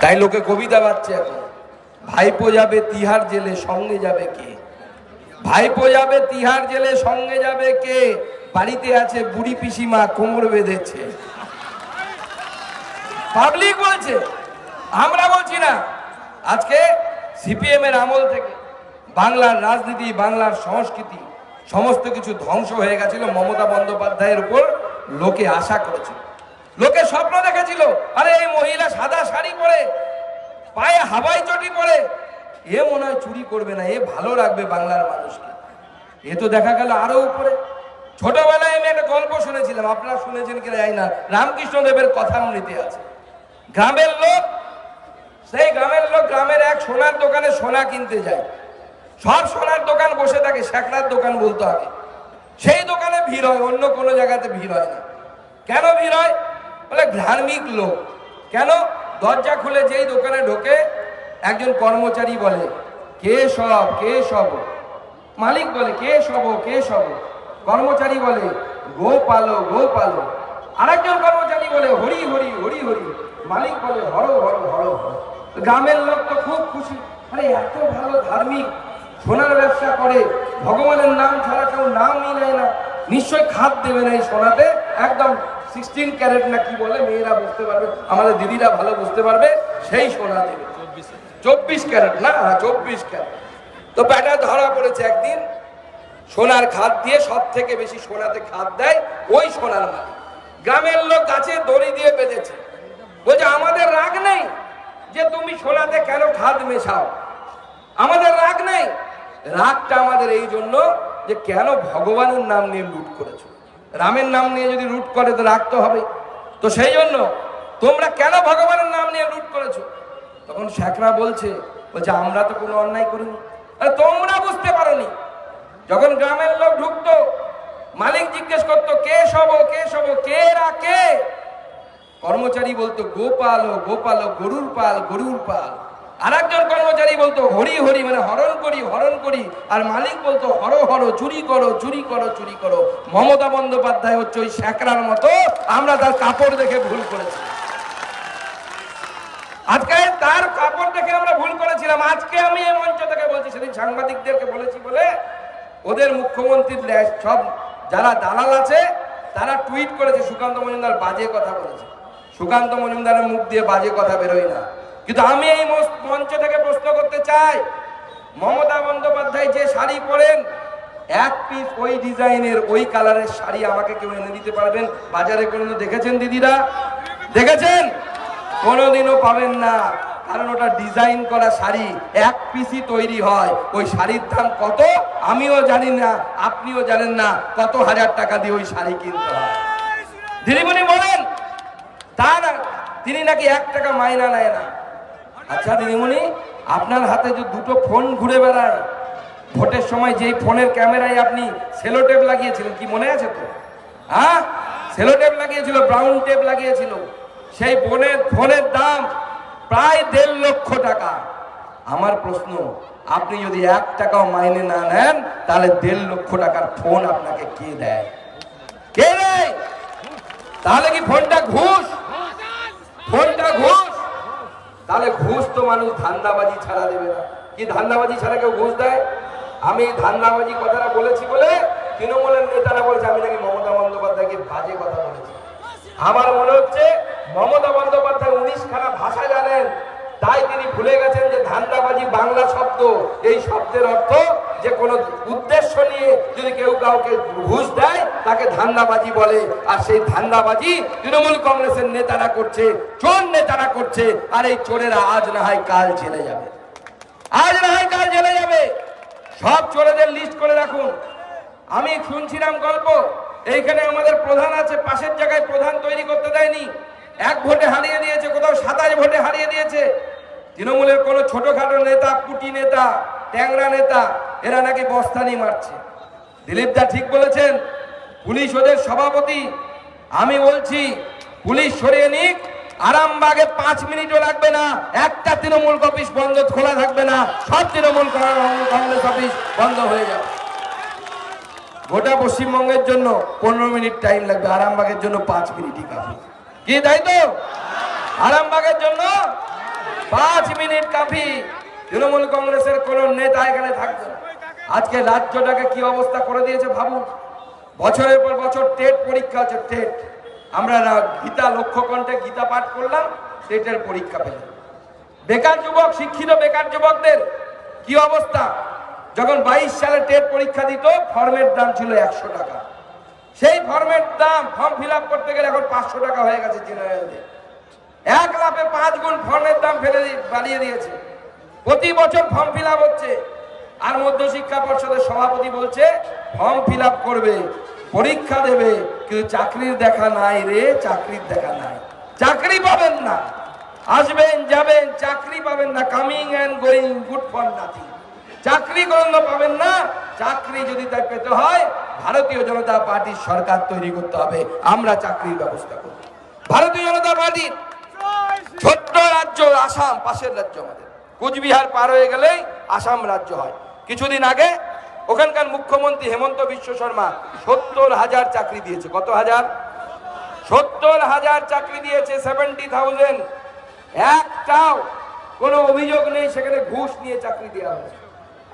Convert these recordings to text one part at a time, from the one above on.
তাই লোকে কবিতা বাচ্ছে এখন। ভাইপো যাবে তিহার জেলে, সঙ্গে যাবে কে? ভাইপো যাবে তিহার জেলে, সঙ্গে যাবে কে? বাড়িতে আছে বুড়ি পিসিমা, কোমর বেঁধেছে। পাবলিক বলছে, আমরা বলছি না। আজকে সিপিএম এর আমল থেকে বাংলার রাজনীতি, বাংলার সংস্কৃতি, সমস্ত কিছু ধ্বংস হয়ে গেছিল মমতা বন্দ্যোপাধ্যায়ের উপর, লোকে আশা করেছিল। লোকে স্বপ্ন দেখেছিল, আরে এই মহিলা সাদা শাড়ি পরে, পায়ে হাওয়াই চটি পরে, এ মনে হয় চুরি করবে না, এ ভালো রাখবে বাংলার মানুষকে। এ তো দেখা গেল আরও উপরে। ছোটবেলায় আমি একটা গল্প শুনেছিলাম, আপনারা শুনেছেন কিনা জানি না রামকৃষ্ণ দেবের কথামৃতে আছে। গ্রামের লোক, সেই গ্রামের লোক গ্রামের এক সোনার দোকানে সোনা কিনতে যায়। সব সোনার দোকান বসে থাকে শ্যাকরার দোকান বলতে হবে সেই দোকানে ভিড় হয়, অন্য কোনো জায়গাতে ভিড় হয় না। কেন ভিড় হয়? বলে, ধার্মিক লোক। কেন? দরজা খুলে যেই দোকানে ঢোকে, একজন কর্মচারী বলে, কে সব? কে সব? মালিক বলে, কে সব? কে সব? কর্মচারী বলে গো পালো গো পালো আরেকজন কর্মচারী বলে, হরি হরি হরি হরি। মালিক বলে, হর হর হর গ্রামের লোক তো খুব খুশি, আরে, এত ভালো ধার্মিক। সোনার ব্যবসা করে, ভগবানের নাম ছাড়া কেউ নামই নেয় না। নিশ্চয় খাদ দেবে না এই সোনাতে? একদম সিক্সটিন ক্যারেট না কি বলে, মেয়েরা বুঝতে পারবে, আমাদের দিদিরা ভালো বুঝতে পারবে, সেই সোনা দেবে। চব্বিশ ক্যারেট না চব্বিশ ক্যারেট। তো ব্যাটা ধরা পড়েছে একদিন, সোনার খাদ দিয়ে সব থেকে বেশি সোনাতে খাদ দেয় ওই সোনার মালিক। গ্রামের লোক গাছে দড়ি দিয়ে বেঁধেছে। বলছে, আমাদের রাগ নেই যে তুমি সোনাতে কেন খাদ মেশাও। আমাদের রাগ নেই। রাগটা আমাদের এই জন্য যে কেন ভগবানের নাম নিয়ে লুট করেছ। রামের নাম নিয়ে যদি লুট করে, তো রাখতে হবে তো সেই জন্য তোমরা কেন ভগবানের নাম নিয়ে লুট করেছ? তখন শেখরা বলছে বলছে, আমরা তো কোনো অন্যায় করিনি। আরে, তোমরা বুঝতে পারোনি। যখন গ্রামের লোক ঢুকতো, মালিক জিজ্ঞেস করতো, কে সব কে সব কে রা কে? কর্মচারী বলতো, গোপাল ও, গোপাল গরুর পাল গরুর পাল। আর একজন কর্মচারী বলতো, হরি হরি মানে হরণ করি হরণ করি। আর মালিক বলতো, হর হর, চুরি করো চুরি করো চুরি করো। মমতা বন্দ্যোপাধ্যায় হচ্ছে ওই শ্যাকরার মতো। আমরা তার কাপড় দেখে ভুল করেছি। আজকে তার কাপড় দেখে আমরা ভুল করেছিলাম। আজকে আমি এই মঞ্চ থেকে বলছি, সেদিন সাংবাদিকদেরকে বলেছি বলে ওদের মুখ্যমন্ত্রীর সব যারা দালাল আছে, তারা টুইট করেছে, সুকান্ত মজুমদার বাজে কথা বলেছে। সুকান্ত মজুমদারের মুখ দিয়ে বাজে কথা বেরোয় না। কিন্তু আমি এই মঞ্চ থেকে প্রশ্ন করতে চাই, মমতা বন্দ্যোপাধ্যায় যে শাড়ি পরেন, এক পিস ওই ডিজাইনের, ওই কালারের শাড়ি আমাকে কেউ এনে দিতে পারবেন? বাজারে কোনোদিন দেখেছেন দিদিরা? দেখেছেন? কোনোদিনও পাবেন না, কারণ ওটা ডিজাইন করা শাড়ি, এক পিসই তৈরি হয়। ওই শাড়ির দাম কত? আমিও জানি না, আপনিও জানেন না, কত হাজার টাকা দিয়ে ওই শাড়ি কিনতে হয়। দিদিমণি বলেন, তা না, তিনি নাকি এক টাকা মাইনা নেয় না। আচ্ছা দিদিমণি, আপনার হাতে যে দুটো ফোন ঘুরে বেড়ায়, ভোটের সময় যেই ফোনের ক্যামেরায় আপনি সেলো টেপ লাগিয়েছিলেন, কি মনে আছে তো? হ্যাঁ? সেলো টেপ লাগিয়েছিল, ব্রাউন টেপ লাগিয়েছিল, সেই ফোনের ফোনের দাম প্রায় দেড় লক্ষ টাকা। আমার প্রশ্ন, আপনি যদি এক টাকাও মাইনে না নেন, তাহলে দেড় লক্ষ টাকার ফোন আপনাকে কে দেয়? কে দেয়? তাহলে কি ফোনটা ঘুষ? ফোনটা ঘুষ? তাহলে ঘুষ তো মানুষ ধান্দাবাজি ছাড়া দেবে না। কি ধান্দাবাজি ছাড়া কেউ ঘুষ দেয়? আমি ধান্দাবাজি কথাটা বলেছি বলে তৃণমূলের নেতারা বলছে, আমি নাকি মমতা বন্দ্যোপাধ্যায়কে বাজে কথা বলেছি। আমার মনে হচ্ছে মমতা বন্দ্যোপাধ্যায় উনিশ খানা ভাষা জানেন, তাই তিনি ভুলে গেছেন যে ধান্দাবাজি বাংলা শব্দ। এই শব্দের অর্থ যে কোনো উদ্দেশ্য নিয়ে যদি কেউ কাউকে ঘুষ দেয় তাকে ধান্দাবাজি বলে। আর সেই ধান্দাবাজি তৃণমূল কংগ্রেসের নেতারা করছে, চোর নেতারা করছে। আর এই চোরেরা আজ না হয় কাল জেলে যাবে। আজ না হয় কাল জেলে যাবে। সব চোরেদের লিস্ট করে রাখুন। আমি শুনছিলাম গল্প। এইখানে আমাদের প্রধান আছে, পাশের জায়গায় প্রধান তৈরি করতে দেয়নি। এক ভোটে হারিয়ে দিয়েছে, কোথাও সাতাশ ভোটে হারিয়ে দিয়েছে। তৃণমূলের কোনো ছোটখাটো নেতা, পুটি নেতা, ট্যাংরা নেতা, এরা নাকি বস্তানি মারছে। দিলীপ দা ঠিক বলেছেন পুলিশ ওদের সভাপতি। আমি বলছি, পুলিশ সরিয়ে নিক, আরামবাগে পাঁচ মিনিটও লাগবে না, একটা তৃণমূল অফিস বন্ধ, খোলা থাকবে না, সব তৃণমূল কংগ্রেস অফিস বন্ধ হয়ে যাবে। গোটা পশ্চিমবঙ্গের জন্য পনেরো মিনিট টাইম লাগবে, আরামবাগের জন্য পাঁচ মিনিটই কাফি। কি তাই তো? আরামবাগের জন্য পাঁচ মিনিট কাফি। তৃণমূল কংগ্রেসের কোন নেতা এখানে থাকবে। আজকে রাজ্যটাকে কি অবস্থা করে দিয়েছে ভাবুন। বছরের পর বছর টেট পরীক্ষা হচ্ছে টেট। আমরা গীতা লক্ষ্যকণ্ঠে গীতা পাঠ করলাম, টেটের পরীক্ষা পেলাম। বেকার যুবক, শিক্ষিত বেকার যুবকদের কি অবস্থা? যখন বাইশ সালে টেট পরীক্ষা দিত, ফর্মের দাম ছিল একশো টাকা। সেই ফর্মের দাম, ফর্ম ফিল করতে গেলে এখন পাঁচশো টাকা হয়ে গেছে জেনারেলদের। এক লাফে পাঁচ গুণ ফর্মের দাম ফেলে বাড়িয়ে দিয়েছে। প্রতি বছর ফর্ম ফিল হচ্ছে। আর মধ্যশিক্ষা পর্ষদের সভাপতি বলছে, ফর্ম ফিল করবে, পরীক্ষা দেবে, কিন্তু চাকরির দেখা নাই রে, চাকরির দেখা নাই। চাকরি পাবেন না। আসবেন, যাবেন, চাকরি পাবেন না। Coming and going good for nothing চাকরি কোনো পাবেন না। চাকরি যদি তাই পেতে হয়, ভারতীয় জনতা পার্টির সরকার তৈরি করতে হবে। আমরা চাকরির ব্যবস্থা করব। ভারতীয় জনতা পার্টির ছোট্ট রাজ্য, আসাম, পাশের রাজ্য আমাদের। কুচবিহার পার হয়ে গেলেই আসাম রাজ্য হয়। কিছুদিন আগে ওখানকার মুখ্যমন্ত্রী হেমন্ত বিশ্ব শর্মা সত্তর হাজার চাকরি দিয়েছে। কত হাজার? সত্তর হাজার চাকরি দিয়েছে সেভেন্টি থাউজেন্ড একটাও কোনো অভিযোগ নেই, সেখানে ঘুষ নিয়ে চাকরি দেওয়া হয়েছে।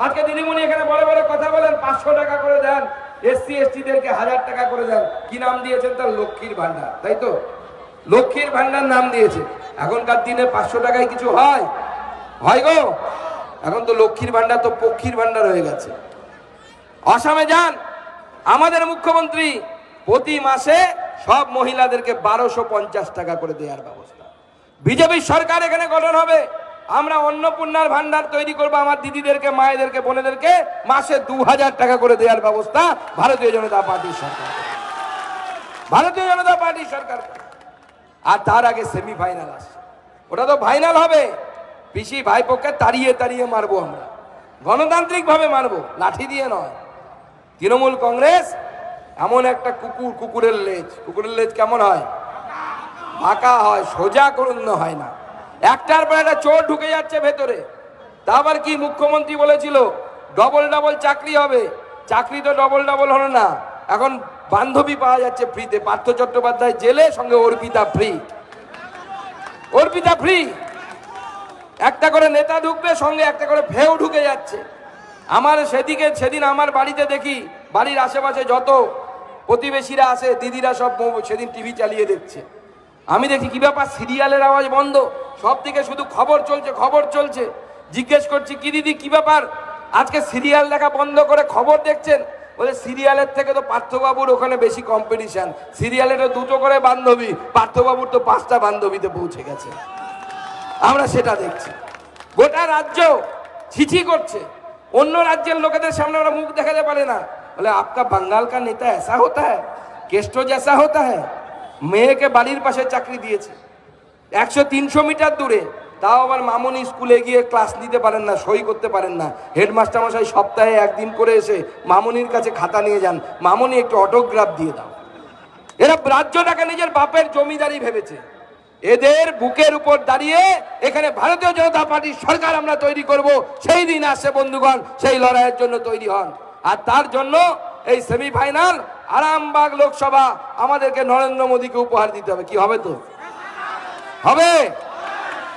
আজকে দিদিমণি এখানে বড় বড় কথা বলেন, পাঁচশো টাকা করে দেন, এসসি, এসটিদেরকে হাজার টাকা করে দেন। কি নাম দিয়েছেন তার? লক্ষ্মীর ভান্ডার তাই তো? লক্ষ্মীর ভান্ডার নাম দিয়েছে। এখনকার দিনে পাঁচশো টাকায় কিছু হয়? হয় গো। এখন তো লক্ষ্মীর ভান্ডার তো পক্ষীর ভান্ডার হয়ে গেছে। আসামে যান, আমাদের মুখ্যমন্ত্রী প্রতি মাসে সব মহিলাদেরকে বারোশো পঞ্চাশ টাকা করে দেওয়ার ব্যবস্থা। বিজেপির সরকার এখানে গঠন হবে, আমরা অন্নপূর্ণার ভান্ডার তৈরি করব, আমার দিদিদেরকে, মায়েদেরকে, বোনেদেরকে, মাসে দু হাজার টাকা করে দেওয়ার ব্যবস্থা ভারতীয় জনতা পার্টির সরকার ভারতীয় জনতা পার্টির সরকার আর তার আগে সেমিফাইনাল আসছে। ওটা তো ফাইনাল হবে। পিসি ভাইপোকে তাড়িয়ে তাড়িয়ে মারবো আমরা। গণতান্ত্রিক ভাবে মারবো, লাঠি দিয়ে নয়। তৃণমূল কংগ্রেস এমন একটা কুকুর, কুকুরের লেজ। কুকুরের লেজ কেমন হয়? ফাঁকা হয়, সোজা করুন হয় না। একটার পর একটা চোর ঢুকে যাচ্ছে ভেতরে। তারপর কি মুখ্যমন্ত্রী বলেছিল? ডবল ডবল চাকরি হবে। চাকরি তো ডবল ডবল হলো না। এখন বান্ধবী পাওয়া যাচ্ছে ফ্রিতে পার্থ চট্টোপাধ্যায় জেলে, সঙ্গে অর্পিতা ফ্রি অর্পিতা ফ্রি একটা করে নেতা ঢুকবে, সঙ্গে একটা করে ফেউ ঢুকে যাচ্ছে। আমার সেদিকে, সেদিন আমার বাড়িতে দেখি, বাড়ির আশেপাশে যত প্রতিবেশীরা আছে, দিদিরা সব সেদিন টিভি চালিয়ে দেখছে। আমি দেখি, কি ব্যাপার, সিরিয়ালের আওয়াজ বন্ধ? সব দিকে শুধু খবর চলছে খবর চলছে। জিজ্ঞেস করছি, কি দিদি, কি ব্যাপার? আজকে সিরিয়াল দেখা বন্ধ করে খবর দেখছেন? বলে, সিরিয়ালের থেকে তো পার্থবাবুর ওখানে বেশি কম্পিটিশন সিরিয়ালের দুটো করে বান্ধবী, পার্থবাবুর তো পাঁচটা বান্ধবীতে পৌঁছে গেছে। আমরা সেটা দেখছি। গোটা রাজ্য ছিছি করছে। অন্য রাজ্যের লোকেদের সামনে আমরা মুখ দেখাতে পারে না। বলে, আপকা বাঙ্গাল কা নেতা এসা হতা হ্যাঁ কেষ্ট জ্যাসা হতা হ্যাঁ মেয়েকে বাড়ির পাশে চাকরি দিয়েছে। একশো তিনশো মিটার দূরে। তাও আবার মামনি স্কুলে গিয়ে ক্লাস নিতে পারেন না, সই করতে পারেন না। হেডমাস্টার মশাই সপ্তাহে একদিন করে এসে মামনির কাছে খাতা নিয়ে যান। মামনি একটু অটোগ্রাফ দিয়ে দাও। এরা রাজ্যটাকে নিজের বাপের জমিদারি ভেবেছে। এদের বুকের উপর দাঁড়িয়ে এখানে ভারতীয় জনতা পার্টির সরকার আমরা তৈরি করব, সেই দিন আসছে বন্ধুগণ, সেই লড়াইয়ের জন্য তৈরি হন। আর তার জন্য এই সেমিফাইনাল আরামবাগ লোকসভা আমাদেরকে নরেন্দ্র মোদীকে উপহার দিতে হবে। কি হবে তো? হবে?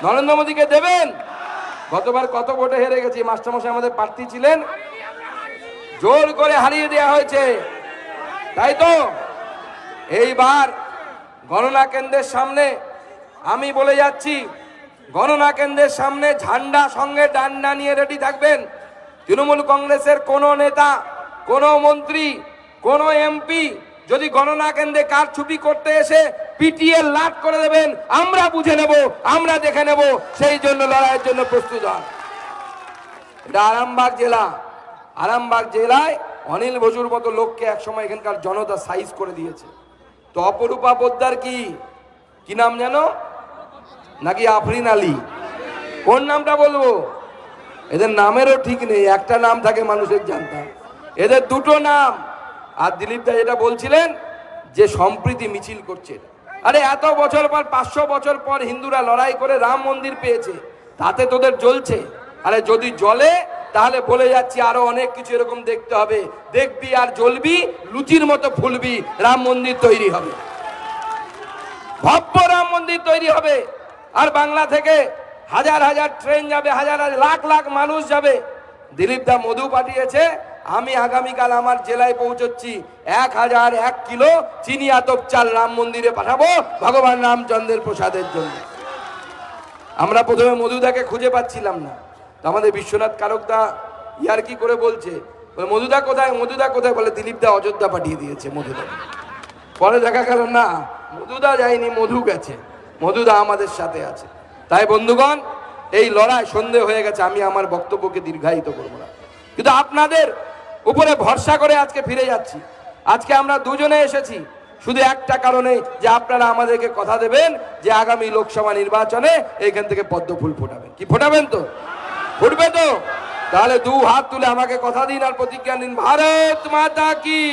নরেন্দ্র মোদীকে দেবেন? গতবার কত ভোটে হেরে গেছি, মাস্টারমশাই আমাদের প্রার্থী ছিলেন। জোর করে হারিয়ে দেওয়া হয়েছে। তাই তো? এইবার গণনা কেন্দ্রের সামনে আমি বলে যাচ্ছি, গণনা কেন্দ্রের সামনে ঝান্ডা সঙ্গে ডান্ডা নিয়ে রেডি থাকবেন। তৃণমূল কংগ্রেসের কোনো নেতা, কোনো মন্ত্রী, কোনো এমপি যদি গণনা কেন্দ্রে কার ছবি করতে এসে পিটিএ লাট করে দেবেন, আমরা বুঝে নেব, আমরা দেখে নেব, সেই জন্য লড়াইয়ের জন্য প্রস্তুত হন। এটা আরামবাগ জেলা। আরামবাগ জেলায় অনিল বসুর মতো লোককে একসময় এখানকার জনতা সাইজ করে দিয়েছে। তো অপরূপা পোদ্দার কি? নাম জানো নাকি আফরিন আলী? কোন নামটা বলব? এদের নামেরও ঠিক নেই, একটা নাম থাকে মানুষের জানতাম এদের দুটো নাম। আর দিলীপ দা যেটা বলছিলেন, যে সম্প্রীতি মিছিল করছে। আরে এত বছর পর, পাঁচশো বছর পর হিন্দুরা লড়াই করে রাম মন্দির পেয়েছে। তাতে তোদের জ্বলছে। আরে যদি জ্বলে, তাহলে বলে যাচ্ছি আরও অনেক কিছু এরকম দেখতে হবে। দেখবি আর জ্বলবি, লুচির মতো ফুলবি, রাম মন্দির তৈরি হবে। ভব্য রাম মন্দির তৈরি হবে। আর বাংলা থেকে হাজার হাজার ট্রেন যাবে হাজার হাজার লাখ লাখ মানুষ যাবে। দিলীপ দা মধু পাঠিয়েছে আমি আগামীকাল আমার জেলায় পৌঁছচ্ছি। এক হাজার এক কিলো চিনি আতপ চাল রাম মন্দিরে পাঠাবো ভগবান রামচন্দ্রের প্রসাদের জন্য। আমরা প্রথমে মধুদাকে খুঁজে পাচ্ছিলাম না। তো আমাদের বিশ্বনাথ কারকদা ইয়ার কি করে বলছে? বলে, মধুদা কোথায়? মধুদা কোথায়? বলে দিলীপ দা অযোধ্যা পাঠিয়ে দিয়েছে মধুদা পরে দেখা গেল না মধুদা যায়নি মধু গেছে। মধুদা আমাদের সাথে আছে। তাই বন্ধুগণ, এই লড়াই সন্ধে হয়ে গেছে, আমি আমার বক্তব্যকে দীর্ঘায়িত করব না। কিন্তু আপনাদের উপরে ভরসা করে আজকে ফিরে যাচ্ছি। আজকে আমরা দুজনে এসেছি, শুধু একটা কারণে যে আপনারা আমাদেরকে কথা দেবেন যে আগামী লোকসভা নির্বাচনে এইখান থেকে পদ্ম ফুল ফোটাবেন। কি ফোটাবেন তো? ফুটবে তো? তাহলে দু হাত তুলে আমাকে কথা দিন আর প্রতিজ্ঞা দিন ভারত মাতা কি?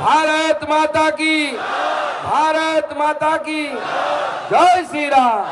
ভারত মাতা কি? ভারত মাতা কি? জয় শ্রীরাম।